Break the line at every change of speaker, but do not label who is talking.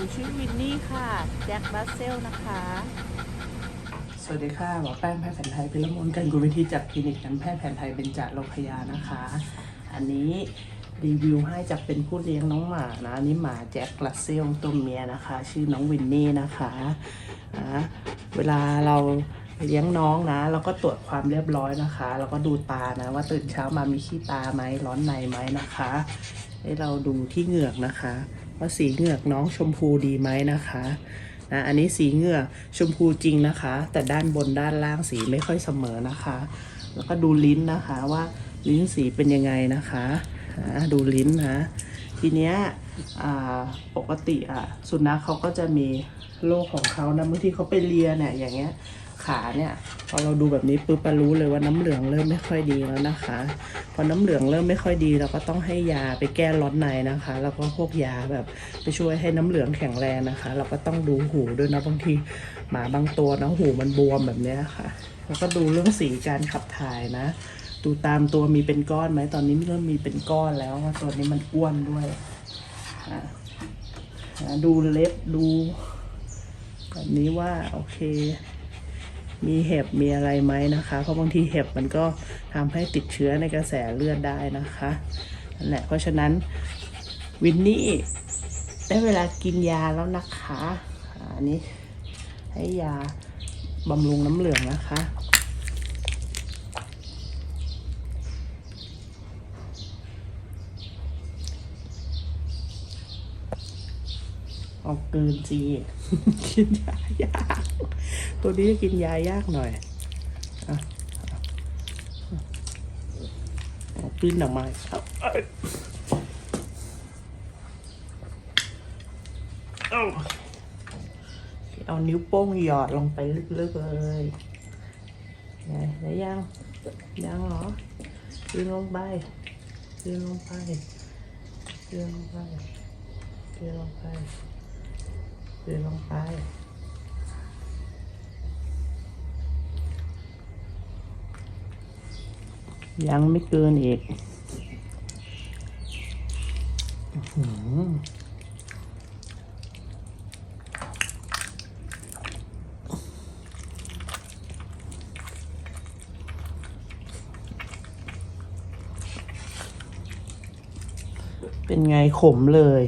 นูชื่อวินนี่ค่ะ แจ็คบัสเซลนะคะ
สวัสดีค่ะหมอแป้งแพทย์แผนไทยพิรมลกันกุลวิธีจากคลินิกการแพทย์แผนไทยเบญจโลกยานะคะ อันนี้รีวิวให้จากเป็นผู้เลี้ยงน้องหมานะอันนี้หมาแจ็คลัสเซลตัวเมียนะคะ ชื่อน้องวินนี่นะคะนะเวลาเราเลี้ยงน้องนะเราก็ตรวจความเรียบร้อยนะคะ แล้วก็ดูตานะ ว่าตื่นเช้ามามีขี้ตาไหมร้อนในไหมนะคะให้เราดูที่เหงือกนะคะ ว่าสีเหงือกน้องชมพูดีไหมนะคะนะอันนี้สีเหงื่อชมพูจริงนะคะ แต่ด้านบนด้านล่างสีไม่ค่อยเสมอนะคะ แล้วก็ดูลิ้นนะคะว่าลิ้นสีเป็นยังไงนะคะดูลิ้นนะทีเนี้ยปกติอะสุนัขเขาก็จะมีโรคของเขานะบางทีเขาไปเลียเนี่ยอย่างเงี้ย ขาเนี่ย พอเราดูแบบนี้ปุ๊บเรารู้เลยว่าน้ำเหลืองเริ่มไม่ค่อยดีแล้วนะคะ พอน้ำเหลืองเริ่มไม่ค่อยดี เราก็ต้องให้ยาไปแก้ร้อนในนะคะ แล้วก็พวกยาแบบไปช่วยให้น้ำเหลืองแข็งแรงนะคะ เราก็ต้องดูหูด้วยนะบางทีหมาบางตัวนะหูมันบวมแบบนี้ค่ะ แล้วก็ดูเรื่องสีการขับถ่ายนะ ดูตามตัวมีเป็นก้อนไหมตอนนี้เริ่มมีเป็นก้อนแล้วว่าตัวนี้มันอ้วนด้วยดูเล็บดูแบบนี้ว่า โอเค มีเห็บมีอะไรไหมนะคะ เพราะบางทีเห็บมันก็ทำให้ติดเชื้อในกระแสเลือดได้นะคะนั่นแหละเพราะฉะนั้นวินนี่ได้เวลากินยาแล้วนะคะอันนี้ให้ยาบำรุงน้ำเหลืองนะคะ ออกกลืนจีกินยายาก ตัวนี้กินยายากหน่อยอะเอาปิ้นออกมาเอาเอาเอาเอานิ้วโป้งหยอดลงไปลึกๆเลยไงได้ยังยังเหรอยืนลงไปยืนลงไปยืนลงไปยืนลงไป ยืนลงไปยังไม่เกินอีกเป็นไงขมเลย